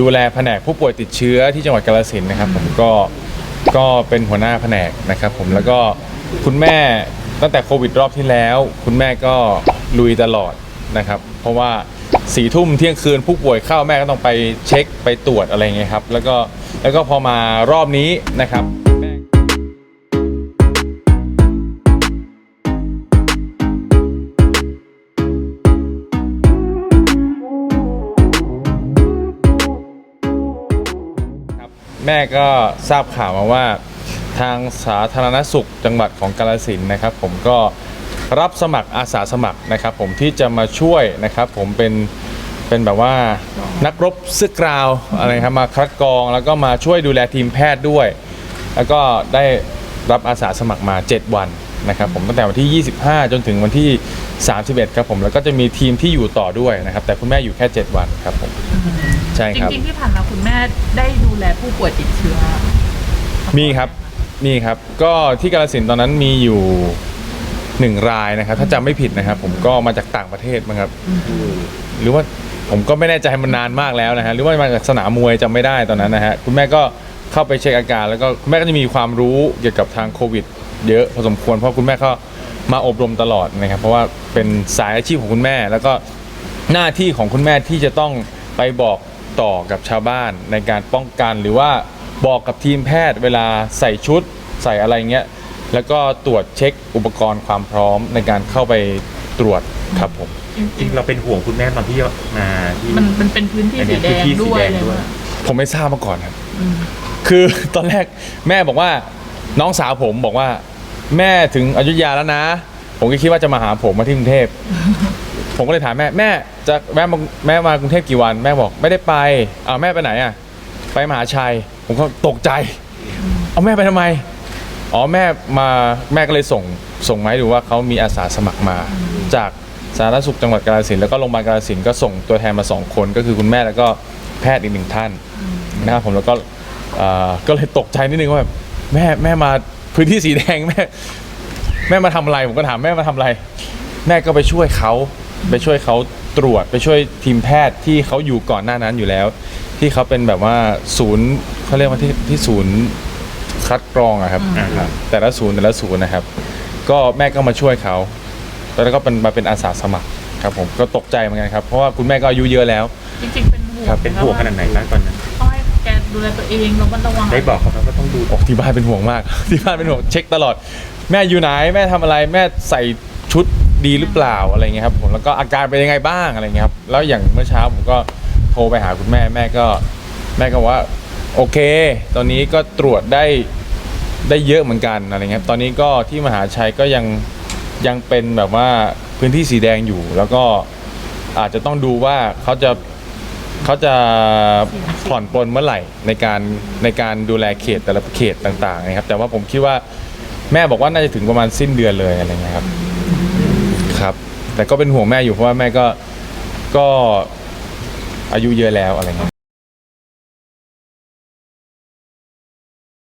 ดูแลแผนกผู้ป่วยติดเชื้อที่จังหวัดกาฬสินธุ์นะครับผมก็ก็เป็นหัวหน้าแผนกนะครับผมแล้วก็คุณแม่ตั้งแต่โควิดรอบที่แล้ว คุณแม่ก็ลุยตลอดนะครับ เพราะว่าสี่ทุ่มเที่ยงคืนผู้ป่วยเข้าแม่ก็ต้องไปเช็คไปตรวจอะไรเงี้ยครับแล้วก็แล้วก็พอมารอบนี้นะครับ แม่ก็ทราบข่าวมาว่า ทางสาธารณสุขจังหวัดของกาลสินนะครับ ผมก็รับสมัครอาสาสมัครนะครับ ผมที่จะมาช่วยนะครับ ผมเป็นเป็นแบบว่านักรบเสื้อกราวอะไรครับมาคัดกรองแล้วก็มาช่วยดูแลทีมแพทย์ด้วย แล้วก็ได้รับอาสาสมัครมา 7 วันนะครับผมตั้งแต่วันที่ 25 จนถึงวันที่ 31 ครับผมแล้วก็จะมีทีมที่อยู่ต่อด้วยนะครับ แต่คุณแม่อยู่แค่ 7 วันครับผม ใช่จครับริงๆที่ผ่านมาคุณแม่ได้ดูแลผู้ป่วยติดเชื้อ มีครับมีครับ ก็ที่กาลสินธุ์ตอนนั้นมีอยู่หนึ่งรายนะครับ ถ้าจำไม่ผิดนะครับ ผมก็มาจากต่างประเทศมั้งครับ หรือว่าผมก็ไม่แน่ใจมันนานมากแล้วนะฮะหรือว่ามาจากสนามมวยจำไม่ได้ตอนนั้นนะฮะคุณแม่ก็เข้าไปเช็คอาการ แล้วก็คุณแม่ก็จะมีความรู้เกี่ยวกับทางโควิด เยอะพอสมควรเพราะคุณแม่ก็มาอบรมตลอดนะครับ เพราะว่าเป็นสายอาชีพของคุณแม่ แล้วก็หน้าที่ของคุณแม่ที่จะต้องไปบอก ต่อกับชาวบ้านในการป้องกัน หรือว่าบอกกับทีมแพทย์เวลาใส่ชุดใส่อะไรเงี้ยแล้วก็ตรวจเช็คอุปกรณ์ความพร้อมในการเข้าไปตรวจครับผมจริงเราเป็นห่วงคุณแม่ตอนที่มาที่มันมันเป็นพื้นที่อันสีนี้แดพื้นงที่สีด้วยแดงเลยด้วยนะผมไม่ทราบมาก่อนครับคือตอนแรกแม่บอกว่าน้องสาวผมบอกว่า แม่ถึงอยุธยาแล้วนะ ผมก็คิดว่าจะมาหาผมมาที่กรุงเทพ ผมก็เลยถามแม่แม่จะแม่มาแม่มากรุงเทพกี่วัน แม่บอกไม่ได้ไปอ้าวแม่ไปไหนอะไปมหาชัย ผมก็ตกใจ เอาแม่ไปทำไมอ๋อแม่มาแม่ก็เลยส่งส่งไม้ดูว่าเขามีอาสาสมัครมา จากสาธารณสุขจังหวัดกาฬสินแล้วก็โรงพยาบาลกาฬสินก็ส่งตัวแทนมาสองคน ก็คือคุณแม่แล้วก็แพทย์อีกหนึ่งท่านนะครับผมแล้วก็อ่อก็เลยตกใจนิดนึงว่าแบบแม่แม่มาพื้นที่สีแดงแม่แม่มาทำอะไรผมก็ถามแม่มาทำอะไร แม่ก็ไปช่วยเขา ไปช่วยเขาตรวจไปช่วยทีมแพทย์ที่เขาอยู่ก่อนหน้านั้นอยู่แล้ว ที่เขาเป็นแบบว่าศูนย์เขาเรียกว่าที่ที่ศูนย์คัดกรองอะครับอ่าครับ แต่ละศูนย์แต่ละศูนย์นะครับ ก็แม่ก็มาช่วยเขาแล้วก็เป็นมาเป็นอาสาสมัครครับผมก็ตกใจเหมือนกันครับเพราะว่าคุณแม่ก็อายุเยอะแล้ว จริงๆเป็นห่วงครับเป็นห่วงขนาดไหนบ้างตอนนั้นต้องให้แกดูแลตัวเองระมัดระวังได้บอกเขาไหมว่าต้องดูโอ้ที่บ้านเป็นห่วงมาก ที่บ้านเป็นห่วงเช็คตลอด แม่อยู่ไหนแม่ทำอะไรแม่ใส่ชุด ดีหรือเปล่าอะไรเงี้ยครับผมแล้วก็อาการเป็นยังไงบ้างอะไรเงี้ยครับแล้วอย่างเมื่อเช้าผมก็โทรไปหาคุณแม่แม่ก็ แม่ก็ว่า โอเค ตอนนี้ก็ตรวจได้ได้เยอะเหมือนกันอะไรเงี้ยครับตอนนี้ก็ที่มหาชัยก็ยังยังเป็นแบบว่าพื้นที่สีแดงอยู่ แล้วก็อาจจะต้องดูว่าเขาจะเขาจะผ่อนปลนเมื่อไหร่ในการในการดูแลเขตแต่ละเขตต่างๆนะครับแต่ว่าผมคิดว่าแม่บอกว่าน่าจะถึงประมาณสิ้นเดือนเลยอะไรเงี้ยครับ ครับ แต่ก็เป็นห่วงแม่อยู่เพราะว่าแม่ก็ก็อายุเยอะแล้วอะไรเงี้ย